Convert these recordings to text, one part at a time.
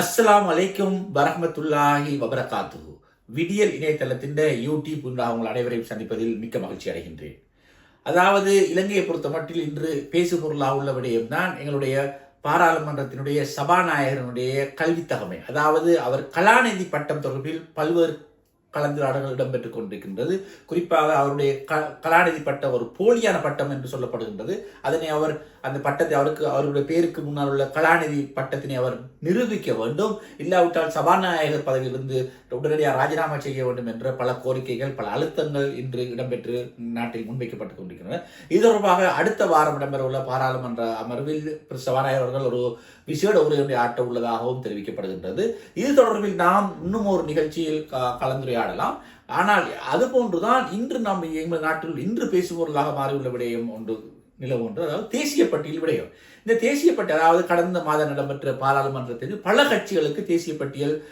அஸ்ஸலாமு அலைக்கும் வரஹ்மத்துல்லாஹி வபரகாத்துஹு. விடியல் இணையதளத்தின் யூடியூப் ஊடாக உங்கள் அனைவரையும் சந்திப்பதில் மிக்க மகிழ்ச்சி அடைகின்றேன். அதாவது இலங்கையை பொறுத்த மட்டில் இன்று பேசு பொருளாக உள்ள விடயம் தான் எங்களுடைய பாராளுமன்றத்தினுடைய சபாநாயகரனுடைய கல்வித்தகமை. தகமை அதாவது அவர் கலாநிதி பட்டம் தொடர்பில் பல்வேறு கலந்துரையாடல்கள் இடம்பெற்றுக் கொண்டிருக்கின்றது. குறிப்பாக அவருடைய க கலாநிதி பட்டம் ஒரு போலியான பட்டம் என்று சொல்லப்படுகின்றது. அதனை அவர் அந்த பட்டத்தை அவருக்கு அவருடைய பேருக்கு முன்னால் உள்ள கலாநிதி பட்டத்தினை அவர் நிரூபிக்க வேண்டும். இல்லாவிட்டால் சபாநாயகர் பதவியிலிருந்து உடனடியாக ராஜினாமா செய்ய வேண்டும் என்ற பல கோரிக்கைகள் பல அழுத்தங்கள் இன்று இடம்பெற்று நாட்டில் முன்வைக்கப்பட்டுக் கொண்டிருக்கின்றன. இது தொடர்பாக அடுத்த வாரம் இடம்பெறவுள்ள பாராளுமன்ற அமர்வில் சபாநாயகர் அவர்கள் ஒரு விசேட உரையுடைய ஆட்ட உள்ளதாகவும் தெரிவிக்கப்படுகின்றது. இது தொடர்பில் நாம் இன்னும் ஒரு நிகழ்ச்சியில் க- கலந்துரையாடலாம். ஆனால் அது போன்றுதான் இன்று நாம் எங்கள் நாட்டில் இன்று பேசுபொருளாக மாறியுள்ள விடயம் ஒன்று நிலவுகின்றது ஒன்று அதாவது தேசிய பட்டியல் விடயம். இந்த தேசிய பட்டியல் அதாவது கடந்த மாதம் நடைபெற்ற பாராளுமன்றத்தில் பல கட்சிகளுக்கு தேசிய பட்டியல்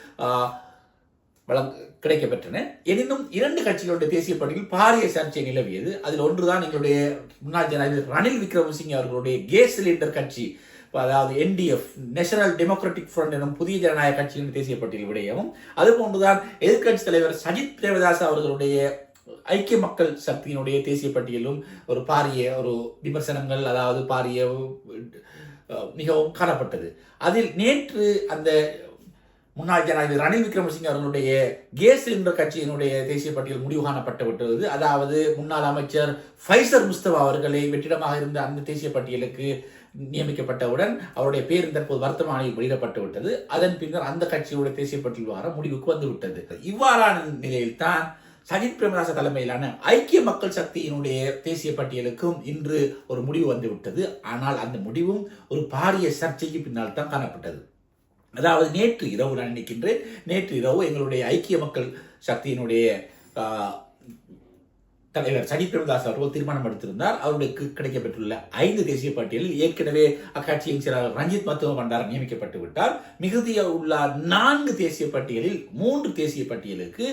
வழங்க கிடைக்கப்பெற்றன. எனினும் இரண்டு கட்சிகளுடைய தேசிய பட்டியலில் பாரிய சர்ச்சை நிலவியது. அதில் ஒன்றுதான் எங்களுடைய முன்னாள் ஜனாதிபதி ரணில் விக்ரமசிங்க அவர்களுடைய கேஸ் சிலிண்டர் கட்சி. அதாவது என்டிஎஃப் நேஷனல் டெமோக்ராட்டிக் ஃப்ரண்ட் எனும் புதிய ஜனநாயக கட்சியின் தேசிய பட்டியல் விடயமும் அதுபோன்றுதான் எதிர்க்கட்சி தலைவர் சஜித் பிரேமதாஸ் அவர்களுடைய ஐக்கிய மக்கள் சக்தியினுடைய தேசிய பட்டியலும் ஒரு பாரிய ஒரு விமர்சனங்கள் அதாவது பாரிய மிகவும் காணப்பட்டது. அதில் நேற்று அந்த முன்னாள் ஜனாதிபதி ரணில் விக்ரமசிங்க அவர்களுடைய கேஸ் சிலிண்டர் கட்சியினுடைய தேசிய பட்டியல் முடிவு காணப்பட்டு விட்டது அதாவது முன்னாள் அமைச்சர் ஃபைசர் முஸ்தபா அவர்களை வெற்றிடமாக இருந்த அந்த தேசிய பட்டியலுக்கு நியமிக்கப்பட்டவுடன் அவருடைய பேர் தற்போது வர்த்தமானியில் வெளியிடப்பட்டு விட்டது. அதன் பின்னர் அந்த கட்சியுடைய தேசிய பட்டியல் வார முடிவுக்கு வந்துவிட்டது இவ்வாறான நிலையில்தான் சஜித் பிரேமதாச தலைமையிலான ஐக்கிய மக்கள் சக்தியினுடைய தேசிய பட்டியலுக்கும் இன்று ஒரு முடிவு வந்துவிட்டது ஆனால் அந்த முடிவும் ஒரு பாரிய சர்ச்சைக்கு பின்னால் தான் காணப்பட்டது. அதாவது நேற்று இரவு நான் நினைக்கின்றேன் நேற்று இரவு எங்களுடைய ஐக்கிய மக்கள் சக்தியினுடைய தலைவர் சஜித் பிரேமதாஸ் அவர்கள் தீர்மானம் எடுத்திருந்தார். அவர்களுக்கு கிடைக்கப்பெற்றுள்ள ஐந்து தேசிய பட்டியலில் ஏற்கனவே அக்கட்சியின் செயலாளர் ரஞ்சித் மத்துவ பண்டார் நியமிக்கப்பட்டு விட்டார். மிகுதிய உள்ள நான்கு தேசிய பட்டியலில் மூன்று தேசிய பட்டியலுக்கு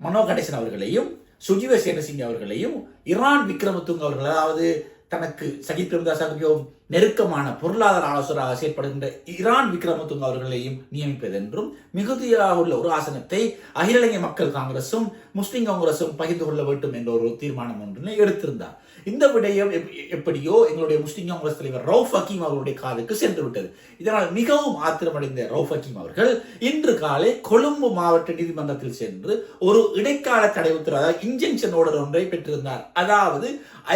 மனோ கணேசன் அவர்களையும் சுஜீவ சேனசிங் அவர்களையும் இரான் விக்ரமதுங் அவர்கள் அதாவது தனக்கு சஜித் பிரேமதாசாவுக்கு மிகவும் நெருக்கமான பொருளாதார ஆலோசகராக செயற்படுகின்ற ஈரான் விக்ரமதுங்க அவர்களையும் நியமிப்பது என்றும் மிகுதியாக உள்ள ஒரு ஆசனத்தை அகில இலங்கை மக்கள் காங்கிரசும் முஸ்லிம் காங்கிரசும் பகிர்ந்து கொள்ள வேண்டும் என்ற ஒரு தீர்மானம் ஒன்றினை எடுத்திருந்தார். இந்த விடயம் எப்படியோ எங்களுடைய முஸ்லிம் காங்கிரஸ் தலைவர் ரவுஃப் ஹக்கீம் அவர்களுடைய காதுக்கு சென்று விட்டது இதனால் மிகவும் ஆத்திரமடைந்த ரவுஃப் ஹக்கீம் அவர்கள் இன்று காலை கொழும்பு மாவட்ட நீதிமன்றத்தில் சென்று ஒரு இடைக்கால தடை உத்தரவு அதாவது இன்ஜென்ஷன் ஆர்டர் ஒன்றை பெற்றிருந்தார். அதாவது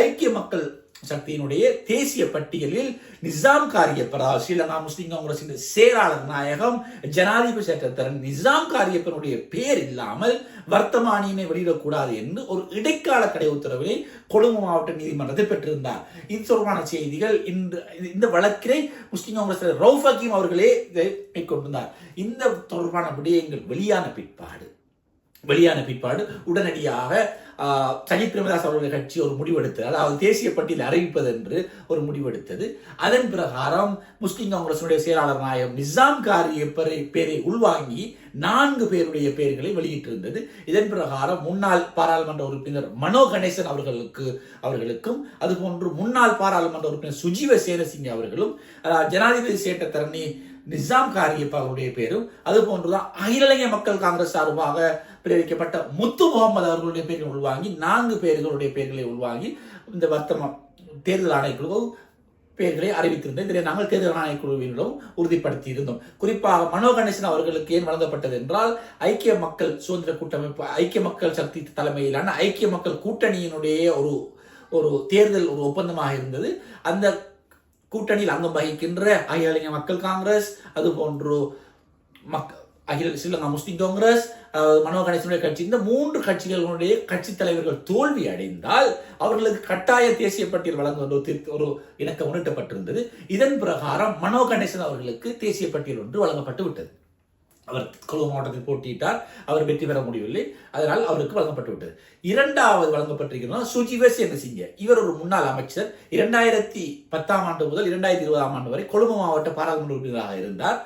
ஐக்கிய மக்கள் சக்தியினுடைய தேசிய பட்டியலில் நிசாம் காரியப்பரா ஸ்ரீலங்கா முஸ்லிம் காங்கிரசின் செயலாளர் நாயகம் ஜனாதிபதி சட்டத்தரன் நிசாம் காரியப்பனுடைய பேர் இல்லாமல் வர்த்தமானியினை வெளியிடக்கூடாது என்று ஒரு இடைக்கால கடை உத்தரவினை கொழும்பு மாவட்ட நீதிமன்றத்தில் பெற்றிருந்தார். இது தொடர்பான செய்திகள் இன்று இந்த வழக்கினை முஸ்லிம் காங்கிரஸ் தலைவர் ரவுஃப் அவர்களே மேற்கொண்டிருந்தார். இந்த தொடர்பான விடயங்கள் வெளியான பிற்பாடு. வெளியான பிற்பாடு உடனடியாக சஜித் பிரேமதாஸ் அவர்களுடைய கட்சி ஒரு முடிவெடுத்தது அதாவது தேசிய பட்டியல் அறிவிப்பது என்று ஒரு முடிவெடுத்தது. அதன் பிரகாரம் முஸ்லிம் காங்கிரசுடைய செயலாளர் நாயகம் நிசாம் காரிய பேரை உள்வாங்கி நான்கு பேருடைய பெயர்களை வெளியிட்டிருந்தது. இதன் பிரகாரம் முன்னாள் பாராளுமன்ற உறுப்பினர் மனோ கணேசன் அவர்களுக்கு அவர்களுக்கும் அதுபோன்று முன்னாள் பாராளுமன்ற உறுப்பினர் சுஜீவ சேனசிங்க அவர்களும் ஜனாதிபதி சேட்டத்தரணி நிசாம் காரியப்பா அவருடைய பேரும் அது போன்றுதான் அகில மக்கள் காங்கிரஸ் சார்பாக பிரிவிக்கப்பட்ட முத்து முகமது அவர்களுடைய பெயரை உள்வாங்கி நான்கு பேர்களுடைய பெயர்களை உள்வாங்கி இந்த வர்த்தம தேர்தல் ஆணைக்குழு பெயர்களை அறிவித்திருந்தோம் இதில் நாங்கள் தேர்தல் ஆணைக்குழுவினரும் உறுதிப்படுத்தி இருந்தோம் குறிப்பாக மனோ கணேசன் அவர்களுக்கு ஏன் வழங்கப்பட்டது என்றால் ஐக்கிய மக்கள் சுதந்திர கூட்டமைப்பு ஐக்கிய மக்கள் சக்தி தலைமையிலான ஐக்கிய மக்கள் கூட்டணியினுடைய ஒரு ஒரு தேர்தல் ஒரு ஒப்பந்தமாக இருந்தது. அந்த கூட்டணியில் அங்கம் வகிக்கின்ற அகில இலங்கை மக்கள் காங்கிரஸ் அது போன்று மக் அகில ஸ்ரீலங்கா முஸ்லிம் காங்கிரஸ் மனோ கணேசனுடைய கட்சி. இந்த மூன்று கட்சிகளுடைய கட்சி தலைவர்கள் தோல்வி அடைந்தால் அவர்களுக்கு கட்டாய தேசிய பட்டியல் வழங்க ஒரு ஒரு இணக்கம் முன்னிட்டப்பட்டிருந்தது இதன் பிரகாரம் மனோ கணேசன் அவர்களுக்கு தேசிய பட்டியல் ஒன்று வழங்கப்பட்டு விட்டது. அவர் கொழும்பு மாவட்டத்தில் போட்டியிட்டார். அவர் வெற்றி பெற முடியவில்லை. அதனால் அவருக்கு வழங்கப்பட்டு விட்டது இரண்டாவது வழங்கப்பட்டிருக்கிறார் சுஜிவ சேனசிங்க இவர் ஒரு முன்னாள் அமைச்சர். இரண்டாயிரத்தி பத்தாம் ஆண்டு முதல் இரண்டாயிரத்தி இருபதாம் ஆண்டு வரை கொழும்பு மாவட்ட பாராளுமன்ற உறுப்பினராக இருந்தார்.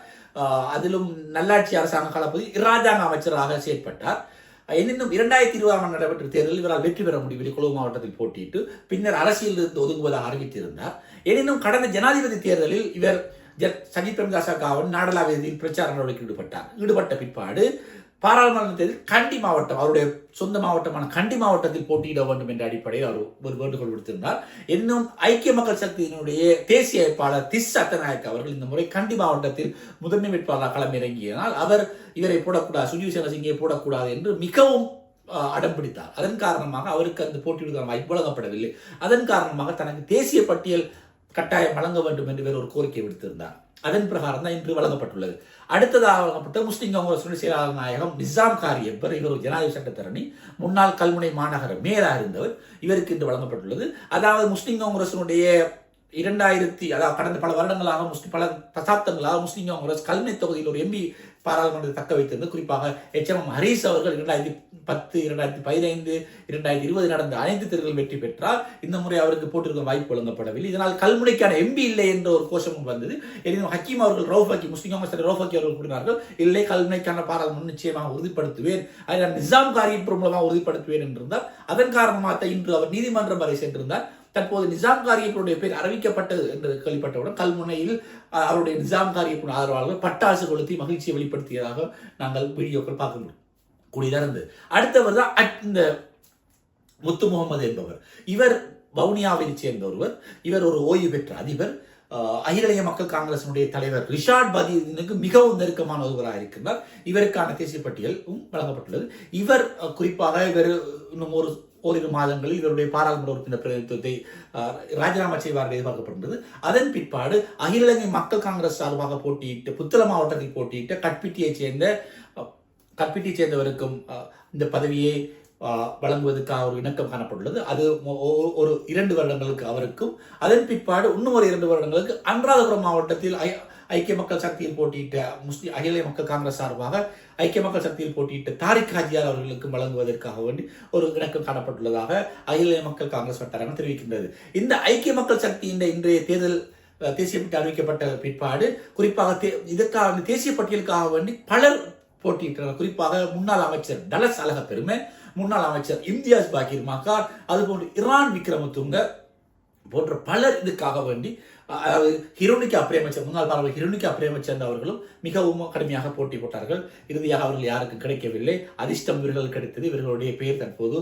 அதிலும் நல்லாட்சி அரசாங்க காலப்பகுதி இராஜாங்க அமைச்சராக செயற்பட்டார். எனினும் இரண்டாயிரத்தி இருபதாம் ஆண்டு நடைபெற்ற தேர்தலில் இவரால் வெற்றி பெற முடியவில்லை. கொழும்பு மாவட்டத்தில் போட்டியிட்டு பின்னர் அரசியலிருந்து ஒதுங்குவதாக அறிவித்திருந்தார். எனினும் கடந்த ஜனாதிபதி தேர்தலில் இவர் சஜித் பிரேமதாசா காவன் நாடளாவியத்தில் பிரச்சார நடவடிக்கையில் ஈடுபட்டார். ஈடுபட்ட பிற்பாடு பாராளுமன்றத்தில் கண்டி மாவட்டம் அவருடைய சொந்த மாவட்டமான கண்டி மாவட்டத்தில் போட்டியிட வேண்டும் என்ற அடிப்படையில் அவர் ஒரு வேண்டுகோள் விடுத்திருந்தார். இன்னும் ஐக்கிய மக்கள் சக்தியினுடைய தேசிய வேட்பாளர் திஸ் சத்தநாயக் அவர்கள் இந்த முறை கண்டி மாவட்டத்தில் முதன்மை வேட்பாளர் களமிறங்கியதனால் அவர் இவரை போடக்கூடாது சுஜீவ் சேனசிங்கை போடக்கூடாது என்று மிகவும் அடம் பிடித்தார். அதன் காரணமாக அவருக்கு அந்த போட்டியிடுவதற்கான வாய்ப்பு வழங்கப்படவில்லை. அதன் காரணமாக தனக்கு தேசிய பட்டியல் கட்டாயம் வழங்க வேண்டும் என்று வேறு ஒரு கோரிக்கை விடுத்திருந்தார். அதன் பிரகாரம் தான் இன்று வழங்கப்பட்டுள்ளது. அடுத்ததாக வழங்கப்பட்ட முஸ்லிம் காங்கிரஸ் செயலாளர் நாயகம் நிசாம் காரி என்பவர் இவர் ஒரு ஜனாதிபதி சட்டத்தரணி முன்னாள் கல்முனை மாநகர மேயராக இருந்தவர். இவருக்கு இன்று வழங்கப்பட்டுள்ளது. அதாவது முஸ்லிம் காங்கிரசினுடைய இரண்டாயிரத்தி அதாவது கடந்த பல வருடங்களாக முஸ்லிம் பல தசாப்தங்களாக முஸ்லிம் காங்கிரஸ் கல்முனை தொகுதியில் ஒரு எம்பி பாராளுமன்றத்தை தக்க வைத்திருந்து குறிப்பாக எச் எம் ஹரீஸ் அவர்கள் இரண்டாயிரத்தி பத்து இரண்டாயிரத்தி பதினைந்து இரண்டாயிரத்தி இருபது நடந்த அனைத்து தேர்தல் வெற்றி பெற்றால் இந்த முறை அவருக்கு போட்டிருக்க வாய்ப்பு வழங்கப்படவில்லை. இதனால் கல்முனைக்கான எம்பி இல்லை என்ற ஒரு கோஷமும் வந்தது. எனினும் ஹக்கீம் அவர்கள் ரவுஃப் ஹக்கீம் முஸ்லிம் அமைச்சர் தலைவர் ரவுஃப் ஹக்கீம் அவர்கள் கூறினார்கள் இல்லை கல்முனைக்கான பாராளுமன்றம் நிச்சயமாக உறுதிப்படுத்துவேன். அதை நான் நிசாம் காரியம் மூலமாக உறுதிப்படுத்துவேன் என்றிருந்தார் அதன் காரணமாக இன்று அவர் நீதிமன்றம் வரை சென்றிருந்தார். தற்போது நிசாம் காரியப்பனுடைய பேர் அறிவிக்கப்பட்டது என்று கேள்விப்பட்டவுடன் கல்முனையில் அவருடைய நிசாம் காரியப்பன் ஆதரவாளர்கள் பட்டாசு கொளுத்தி மகிழ்ச்சியை வெளிப்படுத்தியதாக நாங்கள் வீடியோக்கள் பார்க்க முடியும். கூடியதாக இருந்தது. அடுத்தவர் தான் அட்- இந்த முத்து முகமது என்பவர். இவர் வவுனியாவை சேர்ந்த ஒருவர். இவர் ஒரு ஓய்வு பெற்ற அதிபர். அஹ், அகில இந்திய மக்கள் காங்கிரசினுடைய தலைவர் ரிஷாட் பதீனுக்கு மிகவும் நெருக்கமான ஒருவராக இருக்கின்றார். இவருக்கான தேசிய பட்டியலும் வழங்கப்பட்டுள்ளது. இவர் குறிப்பாக இவர் இன்னும் ஒரு ஓரிரு மாதங்களில் இவருடைய பாராளுமன்ற உறுப்பினர் பிரதிநிதித்துவத்தை அஹ், ராஜினாமா செய்வார் எதிர்பார்க்கப்படுகிறது. அதன் பிற்பாடு அகில இலங்கை மக்கள் காங்கிரஸ் சார்பாக போட்டியிட்டு புத்தள மாவட்டத்தில் போட்டியிட்ட கட்பிட்டியைச் சேர்ந்த அஹ், கட்பிட்டியைச் சேர்ந்தவருக்கும் அஹ், இந்த பதவியை வழங்குவதற்காக ஒரு இணக்கம் காணப்பட்டுள்ளது. அது ஒரு இரண்டு வருடங்களுக்கு அவருக்கும் அதன் பிற்பாடு இன்னும் ஒரு இரண்டு வருடங்களுக்கு அன்றாதபுரம் மாவட்டத்தில் ஐக்கிய மக்கள் சக்தியில் போட்டியிட்ட முஸ்லிம் அகில மக்கள் காங்கிரஸ் சார்பாக ஐக்கிய மக்கள் சக்தியில் போட்டியிட்ட தாரிக் ஹாஜியார் அவர்களுக்கு வழங்குவதற்காக வேண்டி ஒரு இணக்கம் காணப்பட்டுள்ளதாக அகில மக்கள் காங்கிரஸ் வட்டாரங்கள் தெரிவிக்கின்றது. இந்த ஐக்கிய மக்கள் சக்தியின் இன்றைய தேர்தல் தேசிய பட்டியல் அறிவிக்கப்பட்ட பிற்பாடு குறிப்பாக தே- இதற்காக தேசிய பட்டியலுக்காக வேண்டி பலர் போட்டியிட்டனர். குறிப்பாக முன்னாள் அமைச்சர் டலஸ் அழக பெருமை முன்னாள் அமைச்சர் இம்தியாஸ் பாக்கிர் மக்கார் அதுபோன்று இரான் விக்ரமதுங்க போன்ற பலர் இதுக்காக வேண்டி அதாவது ஹிரோனிக்கு பிரேமச்சந்த் முன்னாள் பார்வை ஹிரோனிக்கு பிரேமச்சந்த் அவர்களும் மிகவும் கடுமையாக போட்டி போட்டார்கள். இறுதியாக அவர்கள் யாருக்கும் கிடைக்கவில்லை. அதிர்ஷ்டம் இவர்கள் கிடைத்தது. இவர்களுடைய பெயர் தற்போது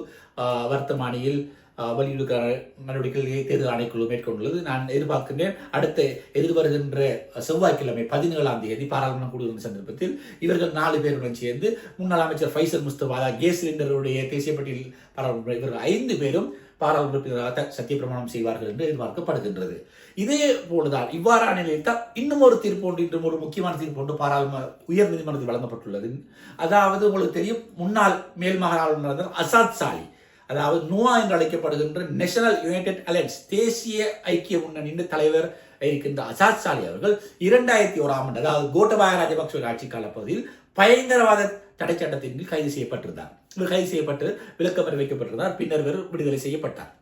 வர்த்தமானியில் ஆஹ், வெளியிடுகிற நடவடிக்கைகளை தேர்தல் ஆணைக்குழு மேற்கொண்டுள்ளது. நான் எதிர்பார்க்கின்றேன் அடுத்த எதிர்வருகின்ற செவ்வாய்க்கிழமை பதினேழாம் தேதி பாராளுமன்ற கூடுதல் சந்தர்ப்பத்தில் இவர்கள் நாலு பேருடன் சேர்ந்து முன்னாள் அமைச்சர் ஃபைசல் முஸ்தபா கேஸ் சிலிண்டருடைய தேசிய பட்டியல் பாராளுமன்ற இவர்கள் ஐந்து பேரும் பாராளுமன்ற உறுப்பினராக த- சத்தியப்பிரமாணம் செய்வார்கள் என்று எதிர்பார்க்கப்படுகின்றது. இதே போலதான் இவ்வாறான நிலையில் தான் இன்னும் ஒரு தீர்ப்பு ஒன்று இன்றும் ஒரு முக்கியமான தீர்ப்பு ஒன்று பாராளுமன்ற உயர் நீதிமன்றத்தில் வழங்கப்பட்டுள்ளது. அதாவது உங்களுக்கு தெரியும் முன்னாள் மேல்மக ஆளுநர் அசாத் சாலி அதாவது நோவா என்று அழைக்கப்படுகின்ற நேஷனல் யுனைடெட் அலையன்ஸ் தேசிய ஐக்கிய முன்னணியின் தலைவர் இருக்கின்ற அசாத் சாலி அவர்கள் இரண்டாயிரத்தி ஓராம் ஆண்டு அதாவது கோட்டபாய ராஜபக்ச ஆட்சி காலப்பகுதியில் பயங்கரவாத தடை சட்டத்தின் கீழ் கைது செய்யப்பட்டிருந்தார். இவர் கைது செய்யப்பட்டு விளக்கம் வைக்கப்பட்டிருந்தார் பின்னர் இவர் விடுதலை செய்யப்பட்டார்.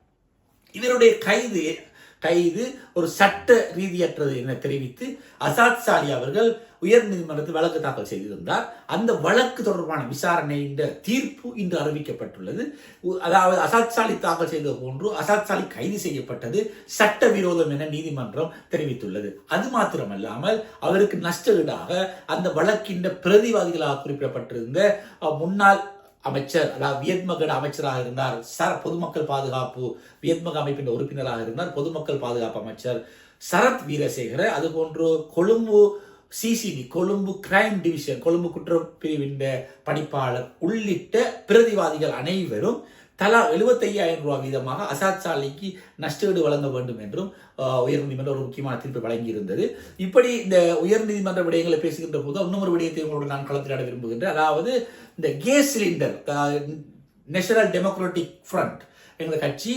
இவருடைய கைது கைது ஒரு சட்ட ரீதியற்றது என தெரிவித்து அசாத் சாலி அவர்கள் உயர் நீதிமன்றத்தில் வழக்கு தாக்கல் செய்திருந்தார். அந்த வழக்கு தொடர்பான விசாரணை என்ற தீர்ப்பு இன்று அறிவிக்கப்பட்டுள்ளது. அதாவது அசாத் சாலி தாக்கல் செய்தது போன்று அசாத் சாலி கைது செய்யப்பட்டது சட்ட விரோதம் என நீதிமன்றம் தெரிவித்துள்ளது. அது மாத்திரமல்லாமல் அவருக்கு நஷ்டஈடாக அந்த வழக்கின் பிரதிவாதிகளாக குறிப்பிடப்பட்டிருந்த முன்னாள் அமைச்சர் அதாவது வியட்மகட அமைச்சராக இருந்தார். சர பொதுமக்கள் பாதுகாப்பு வியட்மக அமைப்பின் உறுப்பினராக இருந்தார். பொதுமக்கள் பாதுகாப்பு அமைச்சர் சரத் வீரசேகர அதுபோன்று Colombo CCD Colombo crime division Colombo குற்றப்பிரிவின் பணிப்பாளர் உள்ளிட்ட பிரதிவாதிகள் அனைவரும் தலா 75000 ரூபாய் வீதமாக அசாத் சாலைக்கு நஷ்டஈடு வழங்க வேண்டும் என்றும் உயர்நீதிமன்றம் ஒரு முக்கியமான தீர்ப்பை வழங்கியிருந்தது. இப்படி இந்த உயர்நீதிமன்ற விடயங்களை பேசுகின்ற போது இன்னொரு விடயத்தை உங்களோட நான் களத்திலாட விரும்புகின்றேன். அதாவது இந்த gas cylinder National Democratic Front என்ற கட்சி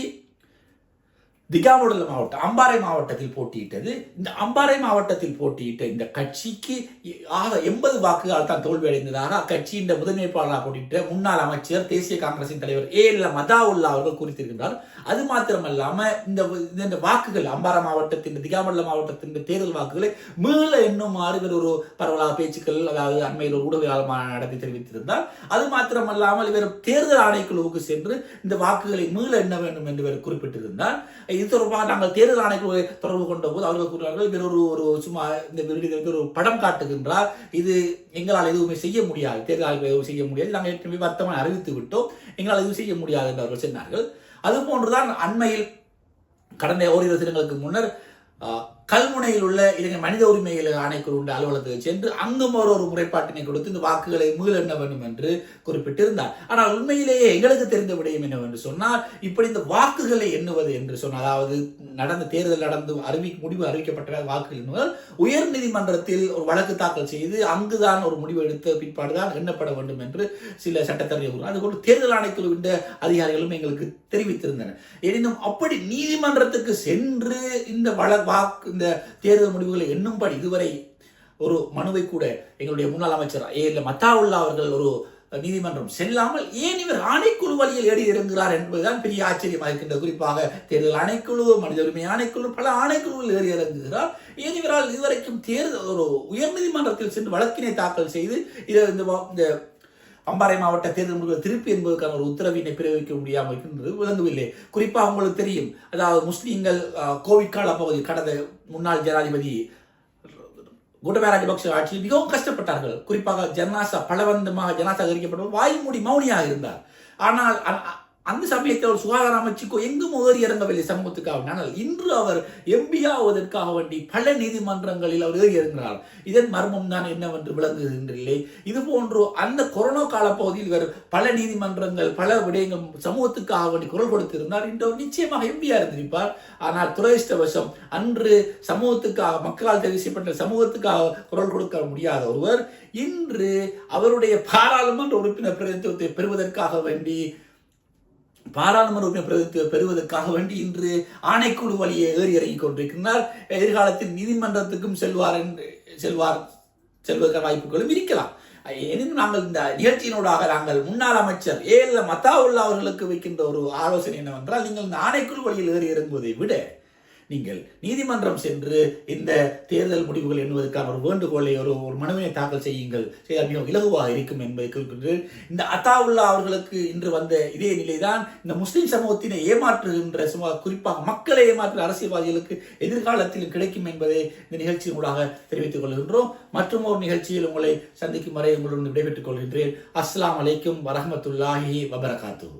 திகாமுடல மாவட்டம் அம்பாறை மாவட்டத்தில் போட்டியிட்டது. இந்த அம்பாறை மாவட்டத்தில் போட்டியிட்ட இந்த கட்சிக்கு ஆக எண்பது வாக்குகள் தான் தோல்வி அடைந்ததாக அக்கட்சியின் முதன்மை வேட்பாளராக போட்டியிட்ட முன்னாள் அமைச்சர் தேசிய காங்கிரசின் தலைவர் ஏ எல் மதாவுல்லா அவர்கள் குறித்திருக்கின்றார். அது மாத்திரமல்லாம இந்த இந்த வாக்குகள் அம்பாறை மாவட்டத்தின் திகாமண்டல மாவட்டத்தின் தேர்தல் வாக்குகளை மீள என்னும் மாறுகிற ஒரு பரவலாக பேச்சுக்கள் அதாவது அண்மையில் ஒரு ஊடகவியலாளர் நடத்தி தெரிவித்திருந்தார். அது மாத்திரமல்லாமல் இவர் தேர்தல் ஆணைக்குழுவுக்கு சென்று இந்த வாக்குகளை மீள எண்ண வேண்டும் என்று இவர் குறிப்பிட்டிருந்தார். இது தொடர்பாக நாங்கள் தேர்தல் ஆணைக்கு தொடர்பு கொண்ட போது அவர்கள் கூறுகிறார்கள் இவர் ஒரு ஒரு சும்மா இந்த விருதுகளுக்கு ஒரு படம் காட்டுகின்றார். இது எங்களால் எதுவுமே செய்ய முடியாது தேர்தல் ஆணைக்கு எதுவும் செய்ய முடியாது. நாங்கள் ஏற்கனவே வர்த்தமானி அறிவித்து விட்டோம் எங்களால் எதுவும் செய்ய முடியாது என்று அவர்கள் சொன்னார்கள். அது போன்றுதான் அண்மையில் கடந்த ஓரிரு தினங்களுக்கு முன்னர் கல்முனையில் உள்ள இலங்கை மனித உரிமைகள் ஆணைக்குழு உள்ள அலுவலகத்துக்கு சென்று அங்கும் ஒரு ஒரு முறைப்பாட்டினை கொடுத்து இந்த வாக்குகளை மீளெண்ண வேண்டும் என்று குறிப்பிட்டிருந்தார். ஆனால் உண்மையிலேயே எங்களுக்கு தெரிந்த விடயம் என்னவென்று சொன்னால் இப்படி இந்த வாக்குகளை எண்ணுவது என்று சொன்னால் அதாவது நடந்த தேர்தல் நடந்து அறிவி முடிவு அறிவிக்கப்பட்ட வாக்குகள் எண்ணுவதால் உயர் நீதிமன்றத்தில் ஒரு வழக்கு தாக்கல் செய்து அங்குதான் ஒரு முடிவு எடுத்த பிற்பாடுதான் எண்ணப்பட வேண்டும் என்று சில சட்டத்தரணிகள் அதுபோல் தேர்தல் ஆணைக்குழுவின் அதிகாரிகளும் எங்களுக்கு தெரிவித்திருந்தனர். எனினும் அப்படி நீதிமன்றத்துக்கு சென்று இந்த வழ வாக்கு இந்த தேர்தல் முடிவுகளை எண்ணும்படி இதுவரை ஒரு மனுவை கூட எங்களுடைய முன்னாள் அமைச்சர் ஏ இல்லை மத்தாவுல்லா அவர்கள் ஒரு நீதிமன்றம் செல்லாமல் ஏன் இவர் ஆணைக்குழு வழியில் ஏறி இறங்குகிறார் என்பதுதான் பெரிய ஆச்சரியமாக இருக்கின்ற குறிப்பாக தேர்தல் ஆணைக்குழு மனித உரிமை ஆணைக்குழு பல ஆணைக்குழுவில் ஏறி இறங்குகிறார். ஏன் இவரால் இதுவரைக்கும் தேர்தல் ஒரு உயர்நீதிமன்றத்தில் சென்று வழக்கினை தாக்கல் செய்து இதை இந்த அம்பாறை மாவட்ட தேர்தல் முடிவுகள் திருப்பி என்பதற்கான ஒரு உத்தரவினை பிறப்பிக்க முடியாமல் இருக்கின்றது விளங்கவில்லை குறிப்பாக உங்களுக்கு தெரியும். அதாவது முஸ்லீம்கள் கோவிட் கால பகுதி கடந்த முன்னாள் ஜனாதிபதி கோட்டபாய ராஜபக்ஷ ஆட்சியில் மிகவும் கஷ்டப்பட்டார்கள். குறிப்பாக ஜனாசா பலவந்தமாக ஜனாசா அறிக்கப்பட்ட வாய் மூடி மௌனியாக இருந்தார். ஆனால் அந்த சமயத்தில் அவர் சுகாதார அமைச்சுக்கோ எங்கும் ஏறி இறங்கவில்லை சமூகத்துக்காக. ஆனால் இன்று அவர் எம்பி ஆவதற்காக வேண்டி பல நீதிமன்றங்களில் அவர் ஏறி இறங்கினார் இதன் மர்மம் தான் என்னவென்று விளங்குகின்றில்லை. இது போன்று அந்த கொரோனா கால பகுதியில் இவர் பல நீதிமன்றங்கள் பல விடயங்கள் சமூகத்துக்காக வேண்டி குரல் கொடுத்திருந்தார். இன்று அவர் நிச்சயமாக எம்பியா இருந்திருப்பார். ஆனால் துரதிருஷ்டவசம் அன்று சமூகத்துக்காக மக்களால் தெரிவு செய்யப்பட்ட சமூகத்துக்காக குரல் கொடுக்க முடியாத ஒருவர் இன்று அவருடைய பாராளுமன்ற உறுப்பினர் பிரதிநிதித்துவத்தை பெறுவதற்காக வேண்டி பாராளுமன்ற உறுப்பினர் பெறுவதற்காக வேண்டி இன்று ஆணைக்குழு வழியை ஏறி இறங்கிக் கொண்டிருக்கிறார். எதிர்காலத்தில் நீதிமன்றத்துக்கும் செல்வார் என்று செல்வார் செல்வதற்கான வாய்ப்புகளும் இருக்கலாம். எனினும் நாங்கள் இந்த நிகழ்ச்சியினூடாக நாங்கள் முன்னாள் அமைச்சர் ஏ எல் மத்தாவுல்லா அவர்களுக்கு வைக்கின்ற ஒரு ஆலோசனை என்னவென்றால் நீங்கள் இந்த ஆணைக்குழு வழியில் ஏறி இறங்குவதை விட நீங்கள் நீதிமன்றம் சென்று இந்த தேர்தல் முடிவுகள் என்பதற்கான ஒரு வேண்டுகோளை ஒரு ஒரு மனுவினை தாக்கல் செய்யுங்கள். செய்தால் மிகவும் இலகுவாக இருக்கும் என்பதை குறிப்பிட்டு இந்த அத்தாவுல்லா அவர்களுக்கு இன்று வந்த இதே நிலைதான் இந்த முஸ்லிம் சமூகத்தினை ஏமாற்றுகின்ற சும்மா குறிப்பாக மக்களை ஏமாற்றுகிற அரசியல்வாதிகளுக்கு எதிர்காலத்தில் கிடைக்கும் என்பதை இந்த நிகழ்ச்சியின் ஊடாக தெரிவித்துக் கொள்கின்றோம். மற்றும் ஒரு நிகழ்ச்சியில் உங்களை சந்திக்கும் வரை உங்களுடன் விடைபெற்றுக் கொள்கின்றேன். அஸ்லாம் அலைக்கும் வரஹ்மத்துல்லாஹி வபரகாத்துஹு.